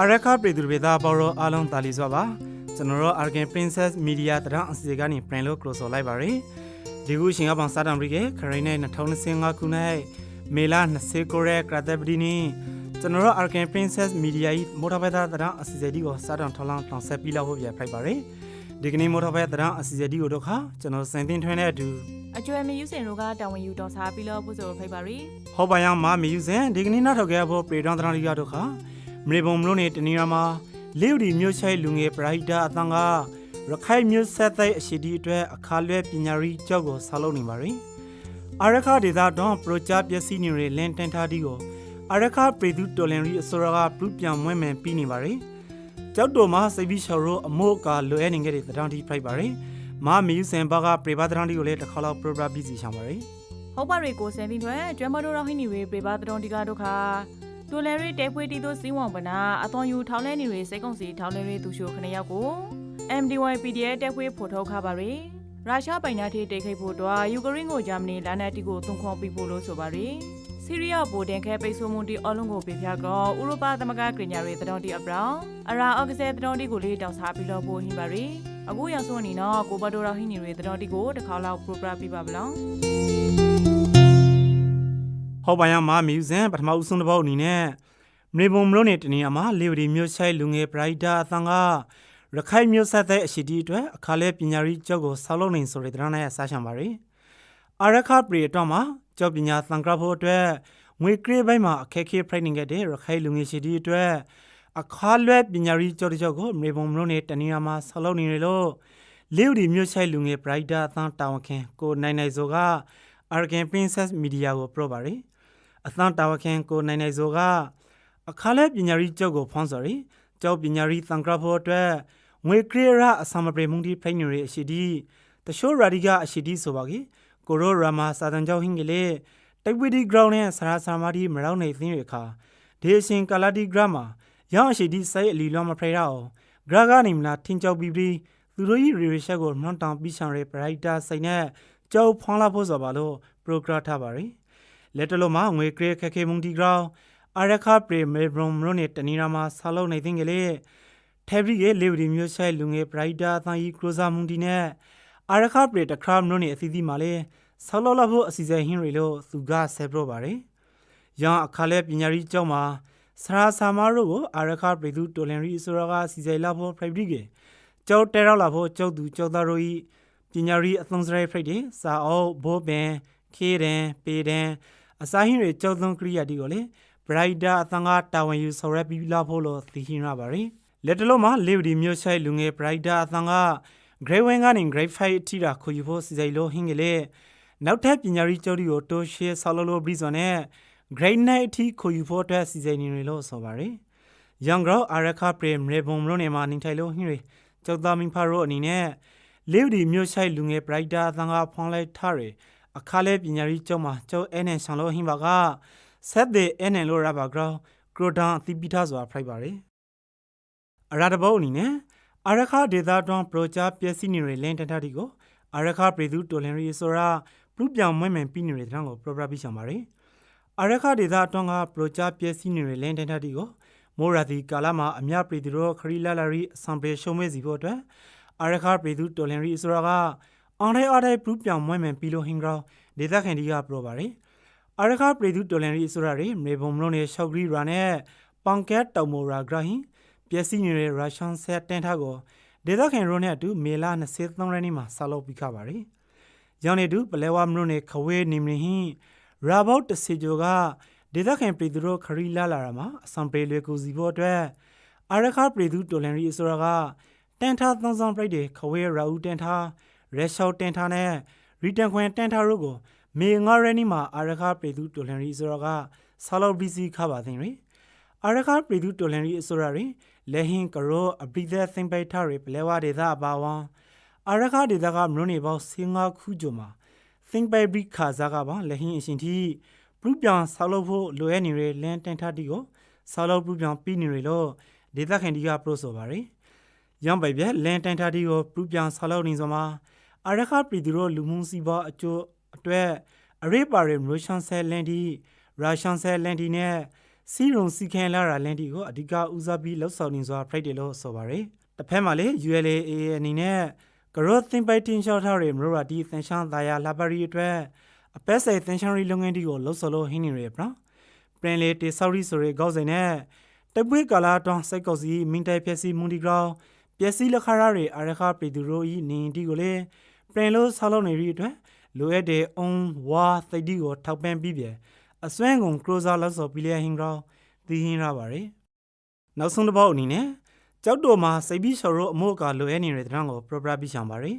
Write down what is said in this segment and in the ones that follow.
အရက်ခပြည်သူတွေသားပေါ်တော့အားလုံးတာလီစွာပါကျွန်တော်တို့ Argan Princess Media တရအစီအစဉ်ကနေပြန်လို့ကလိုဆိုလိုက်ပါရယ်ဒီခုရှင်ကပန်စာတံပရိကေခရိုင်နဲ့2025ခုနှစ်မေလ29ရက်ရက်ကတပဒီနီကျွန်တော်တို့ Argan Princess Media ဤမော်တော်ဘက်သားတရအစီအစဉ်ဒီကိုစာတံထောင်းလောင်းတောင်ဆက်ပြီးလောက်ဖို့ပြဖိုက်ပါရယ်ဒီကနေ့မော်တော်ဘက်တရအစီအစဉ်ဒီကိုတော့ခါကျွန်တော်စင်တင်ထွန်းတဲ့အတူအကျွဲမယူစင်တို့ကတာဝန်ယူတော်စားပြီးတော့ပုဆိုဖိတ်ပါရီဟောပါယမမီယူစင်ဒီကနေ့နောက်ထောက်ခဲ့ဖို့ပရိဒေါန်တရလီရတော့ခါ မရေပုံမလို့နေတနေရမှာလေဦးဒီမြို့ချိုင်လူငယ်ပရိဒါအသံကရခိုင်မြို့ဆက်တဲ့အရှိတီအတွက်အခါလွဲပညာရီကြောက်ကိုဆောက်လုပ်နေပါရီအရခဒေတာတော့ပရိုဂျက်ပျက်စီးနေရလန်တန်ထားဒီကိုအရခပရိသူတော်လန်ရီအစောရကပြုပြန်မွဲ့မယ်ပြီးနေပါရီကြောက်တော်မှာစိတ်ပြီးချော်ရိုအမို့ကလွဲနေခဲ့တဲ့တံတောင်းတီဖိုက်ပါရီမမီယူစင်ဘကပရိပါတံတီကိုလည်းတစ်ခါလောက်ပရိုဂရမ်ပြီးစီချောင်းပါရီဟုတ်ပါရီကိုစင်ပြီးထွဲကျွဲမတို့တော့ဟိနေရီပြေပါတတော်ဒီကတို့ခါ တိုလယ်ရီတဲဖွေးတီတို့စီးဝံပနာအသွန်ယူထောင်းလဲနေရီစိတ်ကုံစီထောင်းလဲရီသူရှိုခဏရောက်ကို MDY PDF တဲဖွေးဖို့ထုတ်ခါပါရီရုရှားပိုင်နာထေးတိတ်ခိတ်ဖို့တော့ယူကရိန်းကိုဂျာမနီလာနာတီကိုသွန်ခွန်ပြီးဖို့လို့ဆိုပါရီဆီးရီးယားပိုတင်ခဲပိတ်ဆို့မှုတီအလုံးကိုပြပြကောဥရောပသမဂ္ဂကညာရီတတော်တီအပရောင်အရာအော့ကစဲတတော်တီကိုလေးတောက်စားပြီးတော့ဖို့ဟိပါရီအခုရောက်ဆုံးနေတော့ကိုဘတော်ရဟိနေရီတတော်တီကိုတစ်ခါလောက်ပရိုဂရမ်ပြပါဗလောင် ဟောပါယမမီယူဇန်ပထမဦးဆုံးတစ်ပုတ်အနေနဲ့မရေပုံမလို့နေတနေရာမှာလေဝဒီမျိုးဆိုင်လူငယ်ပရိုက်တာအသံကရခိုင်မျိုးဆက်တဲ့အရှိတီအတွက်အခါလဲပညာရီကျောက်ကိုဆောက်လုပ်နေဆိုတဲ့တရားနဲ့စားချံပါရီအရခပရီတော့မှာကျောက်ပညာသံဃာဖို့အတွက်ငွေကရေးပိုင်းမှာအခက်အခဲဖိုက်နေခဲ့တဲ့ရခိုင်လူငယ်ရှိတီအတွက်အခါလွဲပညာရီကျောက်တစ်ကျောက်ကိုမရေပုံမလို့နေတနေရာမှာဆောက်လုပ်နေတယ်လို့လေဝဒီမျိုးဆိုင်လူငယ်ပရိုက်တာအသံတာဝန်ခံကိုနိုင်နိုင်ဆိုက Argan Princess Media ကိုပြောပါရီ အသံတာဝခင်ကိုနိုင်နိုင်ဆိုကအခါလဲပညာရီကျောက်ကိုဖုံးစော်ရီကျောက်ပညာရီသံဃာဖို့အတွက်ငွေကရရအစမပရေမုန်ဒီဖိနေရအရှိဒီတရှိုးရာဒီကအရှိဒီဆိုပါကြီးကိုရိုရာမာစာတန်ကျောင်းဟင်းကလေးတိုက်ဝီဒီဂရောင်းနဲ့ဆရာဆာမာဒီမရောက်နေသင်းရခါဒေရှင်ကာလာဒီဂရမာရောင်းအရှိဒီစိုက်အလီလွန်မဖရရအောင်ဂရကနေမလားထင်းကျောက်ပြီးပြီးသူတို့ဤရီရရှက်ကိုမှန်တောင်ပြီးဆောင်ရပရိုက်တာစိတ်နဲ့ကျောက်ဖောင်းလာဖို့ဆိုပါလို့ပရိုဂရမ်ထားပါရီ လက်တလုံးမှာငွေကရခက်ခဲမုန်ဒီဂရောင်းအရခပရီမေဘရုံမရိုနေတနီနာမှာဆာလုံးနေသိငယ်လေထဲဘရီရဲ့လေဝဒီမျိုးဆိုင်လူငယ်ပရိုက်တာသန်ကြီးကရိုဇာမွန်ဒီနဲ့အရခပရီတခရမ်မရိုနေအသီးသီးမှာလေဆာလောလာဖို့အစီအစဉ်ဟင်းရီလို့သူကဆဲပရိုပါရီရန်အခါလဲပညာရီကျောင်းမှာဆရာဆာမာတို့ကိုအရခပရီသူတိုလန်ရီဆိုရကစီစဉ်လာဖို့ဖရိုက်ဘရီကကျောက်တဲရောက်လာဖို့ကျောက်သူကျောက်သားတို့ဤပညာရီအသုံးစရိုက်ဖရိုက်တယ်စာအုပ်ဘိုးပင်ခေးတယ်ပေတယ် အစာဟင်းတွေကြောက်သုံးကရိယာတီကိုလေဘရိုက်တာအသံကတာဝန်ယူဆော်ရက်ပြီးလာဖို့လို့သိဟင်းရပါရီလက်တလုံးမှာလေဝဒီမျိုးဆိုင်လူငယ်ဘရိုက်တာအသံက grade 1ကနေ grade 5အထိတာခုယူဖို့စီစဉ်လို့ဟင်းကလေးနောက်ထပ်ပညာရီကျော်ဒီကိုတိုးရှဲဆော်လို့လို့ပြီးစွာနဲ့ grade 9အထိခုယူဖို့အတွက်စီစဉ်နေရလို့ဆိုပါရီ young girl အရခပရမရေဘုံမလို့နေမှာနေထိုင်လို့ဟင်းရီကျောက်သားမင်းဖာရိုအနေနဲ့လေဝဒီမျိုးဆိုင်လူငယ်ဘရိုက်တာအသံကဖွန်လိုက်ထားရယ် အခါလဲပညာရီကျောင်းမှာကျောင်းအဲနဲ့ဆောင်လို့ဟင်းပါကဆက်တဲ့အဲနဲ့လို့ရပါကြောင်းကရိုဒန်အတိပိထားစွာဖိုက်ပါရယ်အရာတပုတ်အနေနဲ့အရခဒေတာတွန်ပရိုဂျက်ပျက်စီးနေရလန်တန်တာဒီကိုအရခပရိသူတိုလန်ရီဆိုရာပြုပြောင်မွဲ့မယ်ပြီးနေတဲ့တန်းကိုပရိုဂရမ်ပြီးချင်ပါရယ်အရခဒေတာတွန်ကပရိုဂျက်ပျက်စီးနေရလန်တန်တာဒီကိုမိုရာဒီကာလာမှာအမြပရိသူတို့ခရီလာလာရီအစံပရေရှုံးမဲစီဖို့အတွက်အရခပရိသူတိုလန်ရီဆိုရာက အောင်တဲ့အားတဲ့ပြုပြောင်မွဲ့မယ်ပြီးလို့ဟင်ဂရောင်းဒေသခံတွေကပြောပါရယ်အရခပရိသူတော်လန်ရီဆိုရရီမေဘုံမလုံးနဲ့ရှောက်ဂရီရာနဲ့ပန်ကက်တောင်မိုရာဂရဟင်ပျက်စီးနေတဲ့ရုရှားဆက်တန်ထားကိုဒေသခံရိုနဲ့အတူမေလာ23ရက်နေ့မှာဆာလို့ပြီးခပါရယ်ရောင်နေတူပလဲဝမလို့နဲ့ခဝဲနေမရင်ဟင်ရာဘော့တစီဂျိုကဒေသခံပြည်သူတို့ခရီလာလာတာမှာအစံပေလွယ်ကူစီဖို့အတွက်အရခပြည်သူတော်လန်ရီဆိုရကတန်ထား3000ပြိတ်တွေခဝဲရာဦးတန်ထား ရဲရှောက်တန်ထားနဲ့ရီတန်ခွင်တန်ထားတို့ကိုမေငါရနီမှာအာရခပြည်သူတိုလန်ရီဆိုတော့ကဆာလောဘီစီခပါသိရင်အာရခပြည်သူတိုလန်ရီဆိုရရီလေဟင်ကရောအပရိသက်သင်ပိုက်ထရီပလဲဝဒေသအပါဝံအာရခဒေသကမလို့နေပေါင်း15ခုကျော်မှာသင်ပိုက်ဘရိခါစားကပါလေဟင်အရှင်တီပြုပြောင်ဆာလောဖို့လိုအပ်နေတဲ့လန်တန်ထတီကိုဆာလောပြုပြောင်ပြီးနေရလို့ဒေသခံတီကပရိုဆိုပါရီရံပိုက်ပြလန်တန်ထတီကိုပြုပြောင်ဆာလောနေစမှာ အရခပြည်သူတို့လူမှုစီးပွားအကျိုးအတွက်အရိပါရမရိုရှန်ဆဲလန်ဒီရုရှားဆဲလန်ဒီနဲ့စီရုံစီခံလာတာလန်တီကိုအဓိကဦးစားပြီးလှုပ်ဆောင်နေစွာဖိုက်တယ်လို့ဆိုပါရယ်တစ်ဖက်မှာလေ ULA အနေနဲ့ကရော့သင်ပိုက်တင်ရှော့ထားတဲ့မရိုရာတီသင်ချန်သားယာလာပါရီအတွက်အပက်ဆိုင်သင်ချန်ရီလုပ်ငန်းတီကိုလှုပ်ဆောင်လို့ဟင်းနေရယ်ပနော်ပြန်လေတေဆော်ရီဆိုရဲကောက်ဆိုင်နဲ့တပွေးကာလာတောင်းစိတ်ကောက်စီမင်းတိုင်ဖြက်စီမွန်ဒီဂရောင်းပျက်စီးလက်ခါရတွေအရခပရီဒူရိုဤနင်းတီကိုလေ ပြန်လို့ဆောက်လုပ်နေရတဲ့အတွက်လိုအပ်တဲ့အုံဝါသိတီကိုထောက်ပံ့ပြီးပြအစွမ်းကုန်ကရိုဇာလောက်ဆိုပြီးလေဟင်းရောင်းသီးဟင်းရပါရယ်နောက်ဆုံးတစ်ပေါက်အနေနဲ့ကြောက်တော်မှာစိတ်ပြီးလျှော်ရို့အမို့အကလိုအပ်နေတဲ့တရံကိုပရပရပြီးရှောင်ပါရယ်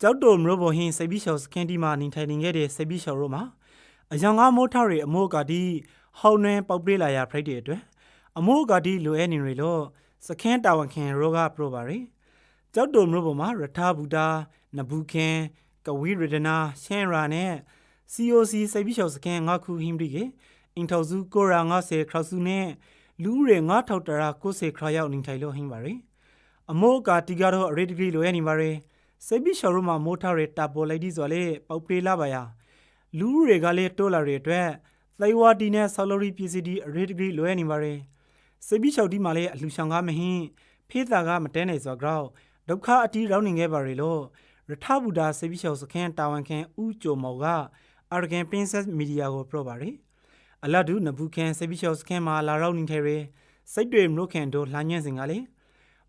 ကြောက်တော်မျိုးပေါ်ဟင်းစိတ်ပြီးလျှော်စကန်တီမှာနေထိုင်နေခဲ့တဲ့စိတ်ပြီးလျှော်ရို့မှာအယောင်ကားမိုးထောက်ရအမို့အကတီဟောင်းနှဲပေါက်ပြေးလာရဖရိုက်တဲ့အတွက်အမို့အကတီလိုအပ်နေရလို့စခန်းတာဝန်ခံရောဂပရိုပါရယ်ကြောက်တော်မျိုးပေါ်မှာရထားဘူတာ နဘူးခင်ကဝီရဒနာရှန်ရာနဲ့ COC စိတ်ပြီးလျှော်စခန်းငါခုဟင်းပြီးကအင်ထောက်စုကိုရာ90ခရောက်စုနဲ့လူးရ9000တရာ90ခရရောက်နေထိုင်လို့ဟင်းပါရယ်အမိုးကတီကတော့အရေးတကြီးလိုရနေပါရယ်စိတ်ပြီးလျှော်ရမှာမိုးထားရတာပေါ်လိုက်ဒီဆိုလေပေါက်ပြေးလာပါယာလူးတွေကလည်းတိုးလာရတဲ့အတွက်သိဝါတီနဲ့ဆော်လိုရီပစ္စည်းဒီအရေးတကြီးလိုရနေပါရယ်စိတ်ပြီးလျှော်ဒီမှာလေအလှဆောင်ကားမဟင်းဖေးတာကမတဲနိုင်ဆိုတော့ဒုက္ခအတီးရောက်နေခဲ့ပါရယ်လို့ ရထဘူတာစိတ်ပြီးလျှော်စခန်းတာဝန်ခံဦးကျော်မော်ကအာရဂန်ပင်းဆက်မီဒီယာကိုပြောပါရယ်အလတ်ဒူနဘူးကန်ဆေဘီရှော့စကန်မှာလာရောက်နေထဲရယ်စိတ်တွေမလို့ခင်တို့လှမ်းညံ့စင်ကလေ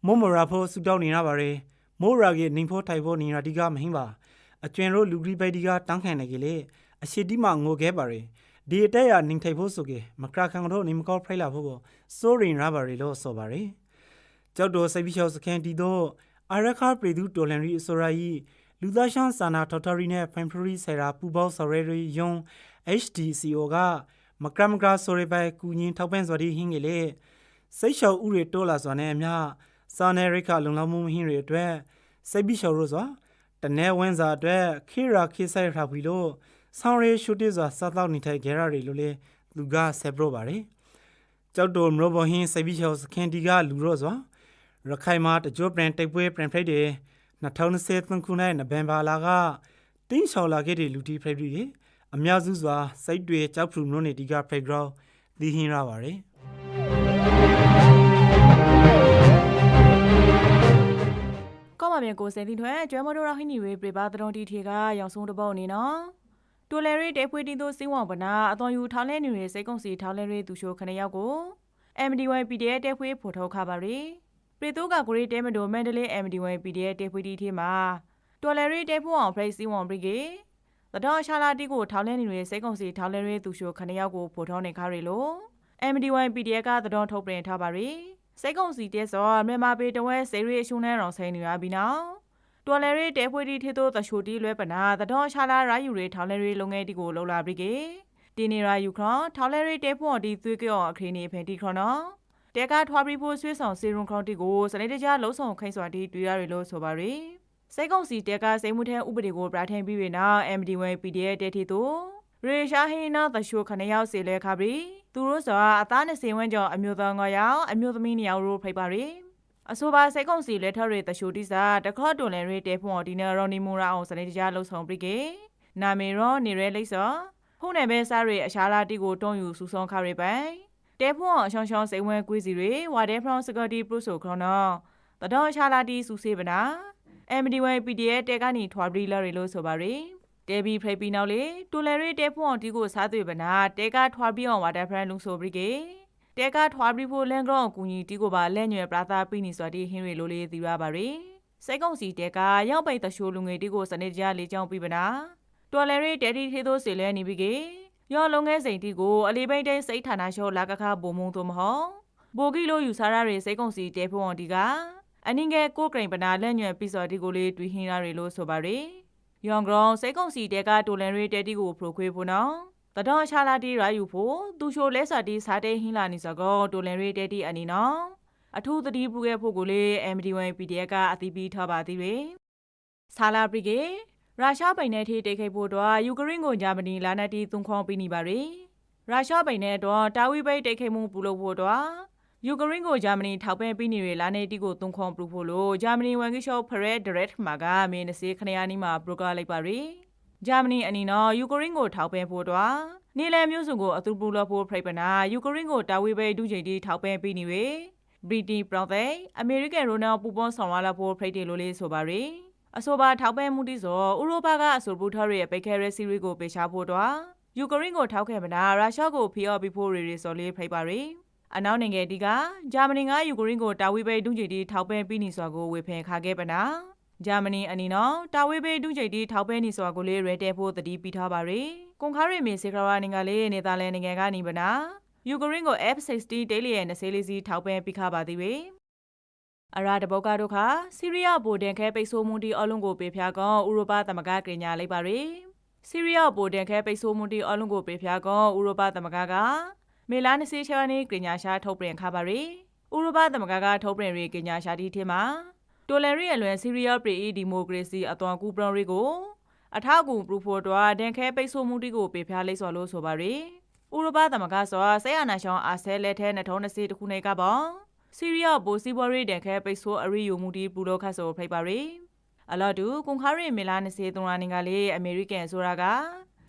မိုမရာဖို့ဆူတောင်းနေရပါရယ်မိုရာကေနေဖို့ထိုင်ဖို့နေရဒီကမဟင်းပါအကျွင်တို့လူဂရီပိုက်ဒီကတောင်းခံနေကြလေအရှိတိမငိုခဲပါရယ်ဒီအတက်ရနေထိုင်ဖို့ဆိုကေမကရခံတို့နေမကောဖိုက်လာဖို့ကိုစိုးရင်ရပါရယ်လို့ဆိုပါရယ်ကျောက်တော်စိတ်ဘီရှော့စကန်တီတို့ အာရခါပရီဒူတိုလန်ရီအစိုးရကြီးလူသားရှောင်းစာနာထောက်ထားရီနဲ့ဖန်ဖရီဆယ်ရာပူပေါဆော်ရဲရီယုံ HDCO ကမကရမကရာဆိုရပိုင်ကူညင်းထောက်ပံ့စွာဒီဟင်းငယ်လေစိတ်လျှော်ဥတွေတိုးလာစွာနဲ့အမျှစာနယ်ရိခလုံလောက်မှုဟင်းတွေအတွက်စိတ်ပြီးလျှော်လို့စွာတနဲဝင်းစာအတွက်ခိရာခိဆိုင်ထားပြီးလို့ဆောင်းရဲရှုတိစွာစားတော့နေထိုင်ကြရတွေလို့လေလူကဆက်ပရိုပါရယ်ကြောက်တော်မရောဘဟင်းစိတ်ပြီးလျှော်စခင်တီကလူရောစွာ ရခိုင်မှာတကြိုပရန်တိတ်ပွဲပရန်ဖရိတ်တွေ2023ခုနှစ်နိုဝင်ဘာလကတင်းရှော်လာခဲ့တဲ့လူတီဖရိတ်တွေအများစုစွာစိတ်တွေကြောက်ဖြူမျိုးနေဒီကဖရိတ်ဂရောင်းဒီဟင်းရပါတယ်ကောမမြန်ကိုစင်တီထွဲကျွဲမတော်ရဟိနီဝေပြပါတရုံတီထေကရောင်ဆုံးတပုတ်နေနော်တိုလယ်ရီတေဖွေတီတို့စီးဝောင်ပနာအသွန်ယူထောင်းလဲနေရစိတ်ကုံစီထောင်းလဲရီသူရှိုခဏယောက်ကို MDY PDF တေဖွေဖို့ထုတ်ခပါရီ ပရီတိုကဂရီတဲမတိုမန်ဒလေး MDY PDF တေဖွေတီထေမှာတိုလယ်ရီတေဖွအောင်ဖရိတ်စီးဝောင်ပရီကေတတော်ရှာလာတီကိုထောင်းလဲနေရစိတ်ကုံစီထောင်းလဲရီသူရှိုခဏယောက်ကိုဖို့ထုတ်နေခါရီလို့ MDY PDF ကတတော်ထုတ်ပြင်ထားပါရီစိတ်ကုံစီတဲစောမြန်မာပေတဝဲစေရီအရှုံးနဲ့တော်ဆိုင်နေရပြီနော်တော်လရီတဲဖွေတီထေတို့တချိုတီလွဲပနာတတော်ရှာလာရာယူရီထောင်းလဲရီလုံငယ်တီကိုလှုပ်လာပြီကေတီနေရာယူခရထောင်းလဲရီတဲဖွန်တီသွေးကြောအခရင်းနေဖန်တီခရနော် တဲကထွားပြီးဖို့ဆွေးဆောင်စေရုံခရတီကိုစနေတကြလုံးဆောင်ခိုင်းစွာတီတွေ့ရရလို့ဆိုပါရီစိတ်ကုံစီတဲကစိတ်မှုထဲဥပဒေကိုပြဋ္ဌာန်းပြီးပြီနော် MD1 PDF တဲတီတို့ရေရှာဟိနာတရှိုခဏရောက်စီလဲခါပြီသူတို့ဆိုအသားနဲ့စေဝန်းကြောအမျိုးသားငါရောက်အမျိုးသမီးနှစ်ယောက်တို့ဖိတ်ပါရီအဆိုပါစိတ်ကုံစီလက်ထက်ရတရှိုတိစာတခေါတွန်လန်ရတဲဖွန်ဒီနာရော်နီမူရာအောင်စနေတကြလုံးဆောင်ပြီကေနာမေရောနေရဲလိမ့်စောဖုန်နယ်ပဲစားရအရှာလာတီကိုတွန်းယူစူဆောင်းခါရပိုင် တဲဖွန်အရှောင်းရှောင်းစိတ်ဝဲကွေးစီရဝါဒဲဖရောင်းစကတီပရုဆိုခရနောတတော်ရှာလာတီစူစေပနာ MD1 PDF တဲကနေထွာဘရီလာရလို့ဆိုပါရီတဲဘီဖရိပီနောက်လေတူလရီတဲဖွန်တီကိုစားသွေပနာတဲကထွာဘီအောင်ဝါဒဲဖရန်လုံဆိုဘရီကေတဲကထွာဘရီဖို့လန်ဂရောင်းကူညီတီကိုပါလက်ညွယ်ပရာသာပိနီစွာတီဟင်းရီလိုလေးသီရပါရီစိတ်ကုံစီတဲကရောက်ပိတ်တရှိုးလူငယ်တီကိုစနေကြလေးချောင်းပြပနာတူလရီတဲတီထေသိုးစီလဲနေပြီကေ ရောလုံငယ်စိန်တီကိုအလီပိတ်တဲစိတ်ဌာနရှောလာကခဘုံမုံတို့မဟုတ်ဘိုကီလိုယူဆရရစိတ်ကုံစီတဲဖွန်တီကအနင်းငယ်ကိုကရင်ပနာလက်ညွယ်ပြီးစော်တီကိုလေးတွေ့ဟင်းရရလို့ဆိုပါရီယောင်ဂရောင်းစိတ်ကုံစီတဲကတိုလန်ရီတဲတီကိုဖရိုခွေးဖို့နော်တတော်ချလာတီရာယူဖို့သူချိုလဲစာတီစားတဲ့ဟင်းလာနေစကောတိုလန်ရီတဲတီအနီနော်အထူးသတိပြုခဲ့ဖို့ကိုလေ MD1 PDF ကအသိပေးထားပါသေးတယ်ဆာလာပရီကေ ရုရှားပိုင်နယ်ထိတိတ်ခိတ်ဖို့တော့ယူကရိန်းကိုဂျာမနီလာနက်တီသွန်ခေါင်းပေးနေပါရီရုရှားပိုင်နယ်တော့တာဝီဘိတ်တိတ်ခိတ်မှုပူလို့ဖို့တော့ယူကရိန်းကိုဂျာမနီထောက်ပံ့ပေးနေရလာနေတီကိုသွန်ခေါင်းပူဖို့လို့ဂျာမနီဝန်ကြီးချုပ်ဖရက်ဒရက်မှာကမင်းနစေခနယာနီမှာပရိုကလိုက်ပါရီဂျာမနီအနီနော်ယူကရိန်းကိုထောက်ပံ့ဖို့တော့နေလန်မျိုးစုံကိုအတူပူလို့ဖို့ဖိတ်ပနာယူကရိန်းကိုတာဝေပဲဒုချိန်တီထောက်ပံ့ပြီးနေ၍ဘရီတီပရောသဲအမေရိကန်ရိုနယ်ပူပွန်ဆောင်လာဖို့ဖိတ်တယ်လို့လေးဆိုပါရယ် အဆိုပါထောက်ပံ့မှုတိဆိုဥရောပကအဆိုပူထော်ရဲ့ပိတ်ခဲရဲစီရီကိုပေးချဖို့တော့ယူကရိန်းကိုထောက်ခဲ့မနာရုရှားကိုဖီအော်ပြီးဖို့ရီရီဆိုလေးဖိတ်ပါရယ်အနောက်နိုင်ငံတီကဂျာမနီကယူကရိန်းကိုတာဝေပဲဒုချိန်တီထောက်ပံ့ပြီးနေစွာကိုဝေဖန်ခါခဲ့ပနာဂျာမနီအနီနော်တာဝေပဲဒုချိန်တီထောက်ပံ့နေစွာကိုလေးရဲတဲဖို့တတိပြီးထားပါရယ်ကွန်ခါရီမီစေကရာနိုင်ငံလေးနေသာလန်နိုင်ငံကနေပနာယူကရိန်းကို F60 တေးလျရဲ့20လေးစီထောက်ပံ့ပြီးခါပါသေးပေ အရာတပုတ်ကတို့ခါဆီးရီးယားဗိုလ်ဒန်ခဲပိတ်ဆို့မှုတီအလုံးကိုပေဖျားကောင်ဥရောပသမဂကညာလိုက်ပါရယ်ဆီးရီးယားဗိုလ်ဒန်ခဲပိတ်ဆို့မှုတီအလုံးကိုပေဖျားကောင်ဥရောပသမဂကမေလာ20ချာနေကညာရှာထုတ်ပြန်ခါပါရယ်ဥရောပသမဂကထုတ်ပြန်ရေးကညာရှာတီထဲမှာတိုလန်ရီအလွန်ဆီးရီးယားပြည်ဒီမိုကရေစီအသွင်ကူပရရီကိုအထောက်အကူပရူဖို့တော့ဒန်ခဲပိတ်ဆို့မှုတီကိုပေဖျားလိုက်စော်လို့ဆိုပါရယ်ဥရောပသမဂဆိုဆဲရနာရှောင်းအာဆဲလက်ထဲ2020တခုနှစ်ကပေါ့ ဆီးရီးယားဘိုစီဘော်ရီဒန်ခဲပိတ်ဆို့အရီယိုမူတီပူလို့ခတ်ဆိုဖိတ်ပါရယ်အလော်တူကွန်ခါရီမီလာ20သုံးရာနေကလေးအမေရိကန်ဆိုတာက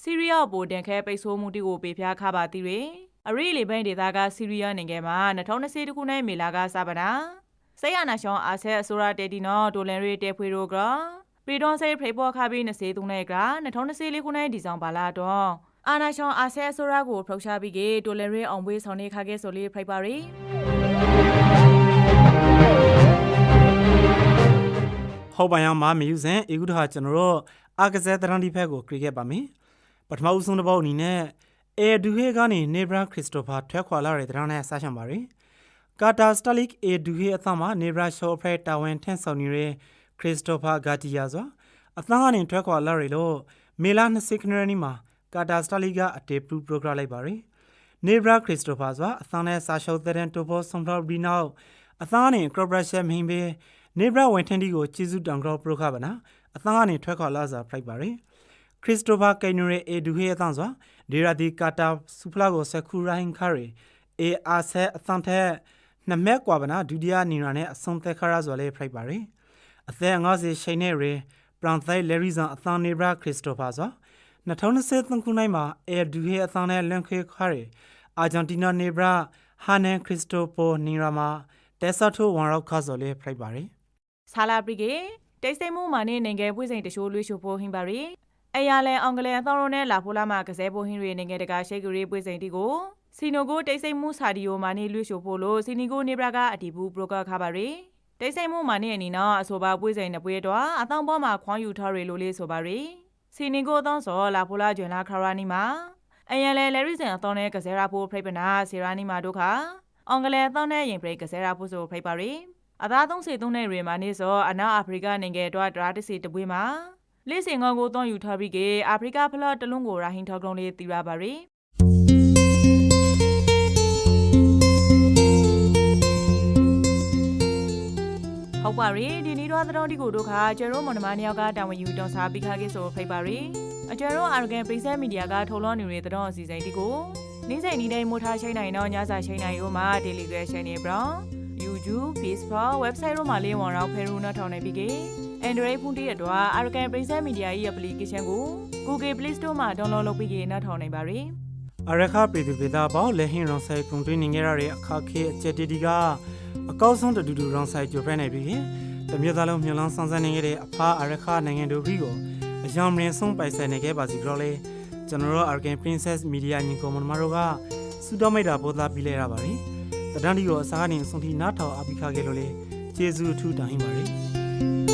ဆီးရီးယားဘိုဒန်ခဲပိတ်ဆို့မှုတီကိုပေဖျားခပါတီတွေအရီလီဘိန်းဒေသကဆီးရီးယားနိုင်ငံမှာ2020တခုနှစ်မေလာကစပါနာဆဲရနာရှောင်းအာဆဲအစိုးရတေတီနော်ဒိုလန်ရီတေဖွေရိုကပရီဒွန်ဆေးဖရိပေါ်ခါပြီး20သုံးနှစ်က2024ခုနှစ်ဒီဇင်ဘာလတော့အာနာရှောင်းအာဆဲအစိုးရကိုဖျောက်ချပြီးကဒိုလန်ရီအောင်ပွေးဆောင်နေခါခဲ့ဆိုလေးဖိတ်ပါရီ ဟုတ်ပါရဲ့မာမီယူဇန်အေဂုဒဟာကျွန်တော်တို့အာကစားတရန်ဒီဖက်ကိုခရီးခဲ့ပါမယ်ပထမဦးဆုံးတစ်ပုတ်အနေနဲ့အဲဒူဟေကနေနေဘရာခရစ်စတိုဖာထွက်ခွာလာတဲ့တရန်နဲ့ဆက်ရှံပါရယ်ကာတာစတလစ်အေဒူဟေအသမှာနေဘရာရှော့ဖရက်တာဝန်ထန့်ဆောင်နေတဲ့ခရစ်စတိုဖာဂါတီယာဆိုအသကနေထွက်ခွာလာရလို့မေလာ20ခနရနီမှာကာတာစတလစ်ကအတေပရူပရိုဂရမ်လိုက်ပါရယ်နေဘရာခရစ်စတိုဖာဆိုအသနဲ့စာရှော့တဲ့တိုဘောဆွန်ဖလော်ဘီနောက် အသနဲ့ကရဘရရှက်မင်းဘေးနေဘရဝန်ထန်ဒီကိုကျေးဇူးတောင်ကြောပရိုခပါနာအသံကနေထွက်ခွာလာစာဖိုက်ပါရယ်ခရစ်စတိုဖာကင်နရီအေဒူဟေအသံစွာဒေရာဒီကာတာဆူဖလာကိုစကူရိုင်းခါရီအေအာဆဲအသံတဲ့နမက်ကွာပနာဒုတိယနီရာနဲ့အဆုံးသက်ခရစွာလေးဖိုက်ပါရယ်အသက်50ရှိန်နဲ့ရေပရန်သိုင်လယ်ရီဇန်အသံနေဘရခရစ်စတိုဖာစွာ2023ခုနှစ်မှာအေဒူဟေအသံနဲ့လန်ခေခါရီအာဂျင်တီနာနေဘရဟာနန်ခရစ်စတိုပိုနီရာမာ တက်ဆာထိုဝန်ရောက်ခါစွာလေးဖိုက်ပါရယ်ဆာလာပရီကေတိတ်ဆိတ်မှုမာနေနိုင်ငံပွေးစိန်တရှိုးလွှေချိုဖို့ဟင်ပါရီအယာလန်အင်္ဂလန်အသောရုံးနဲ့လာဖိုလာမှာကစားဖို့ဟင်ရီနိုင်ငံတကာရှိတ်ကလေးပွေးစိန်တီကိုစီနိုကိုတိတ်ဆိတ်မှုစာဒီယိုမာနေလွှေချိုဖို့လို့စီနီကိုနေဘရာကအတီဘူးဘရိုကာခါပါရီတိတ်ဆိတ်မှုမာနေအနီနော်အဆိုပါပွေးစိန်နပွေးတော့အတောင်ပေါ်မှာခွန်ယူထားရီလိုလေးဆိုပါရီစီနီကိုအသောစောလာဖိုလာကျွန်းလာခရာနီမှာအယံလဲလဲရီစင်အသောနဲ့ကစားရဖို့ဖိပနာစီရာနီမှာတို့ခါ အင်္ဂလန်အသောနဲ့ရင်ပရိကစားရဖို့ဆိုဖိပါရီအသားသုံးစေသုံးတဲ့ရေမာနေစောအနောက်အာဖရိကနိုင်ငံတော်ဒရာတစီတပွေးမှာလေးစင်ငေါကိုတော့ယူထားပြီးကအာဖရိကဖလော့တလုံးကိုရာဟင်ထောက်ကလုံးလေးတီရပါရီဟုတ်ပါရီဒီနေ့တော့တဲ့ဒီကိုတို့ခါကျရောမွန်နမနှစ်ယောက်ကတာဝန်ယူတော်စားပြီးခါကေဆိုဖိတ်ပါရီအကျရောအာရဂန်ပိဆက်မီဒီယာကထုတ်လွှင့်နေတဲ့တဲ့အစီအစဉ်ဒီကို နေ့စဉ်နေ့တိုင်းမိုးထားချိန်နိုင်တော့ညစာချိန်နိုင်ရောမှာ Telegram Channel ဘရော YouTube, Facebook, website တို့မှာလေးဝင်တော့ဖဲရူနာထောင်းနေပြီကေ Android ဖုန်းတည်းအတွက် Arcan Princess Media ရဲ့ application ကို Google Play Store မှာ download လုပ်ပြီးကေနားထောင်နိုင်ပါရီအရခပြည်သူပြည်သားပေါလက်ဟင်းရောင်ဆိုင်ပုံတွင်းနေကြရတဲ့အခါခေအကျက်တီတီကအကောက်ဆုံးတတူတူရောင်ဆိုင်ကြိုဖက်နေပြီ။တမျိုးသားလုံးမျောလန်းဆောင်စမ်းနေခဲ့တဲ့အဖာအရခနိုင်ငံတို့ပြီးကိုအယောင်မင်းဆုံးပိုင်ဆိုင်နေခဲ့ပါစီကြောလေ ကျွန်တော်တို့ Arcan Princess Media ညီကောင်မတို့ကစူတော်မိတ်တာပေါ်သားပြီးလဲရပါပြီ။တဒန်းဒီကိုအစားကနေအဆုံးထိနားထောင်အပိခခဲ့လို့လေကျေးဇူးအထူးတင်ပါရစေ။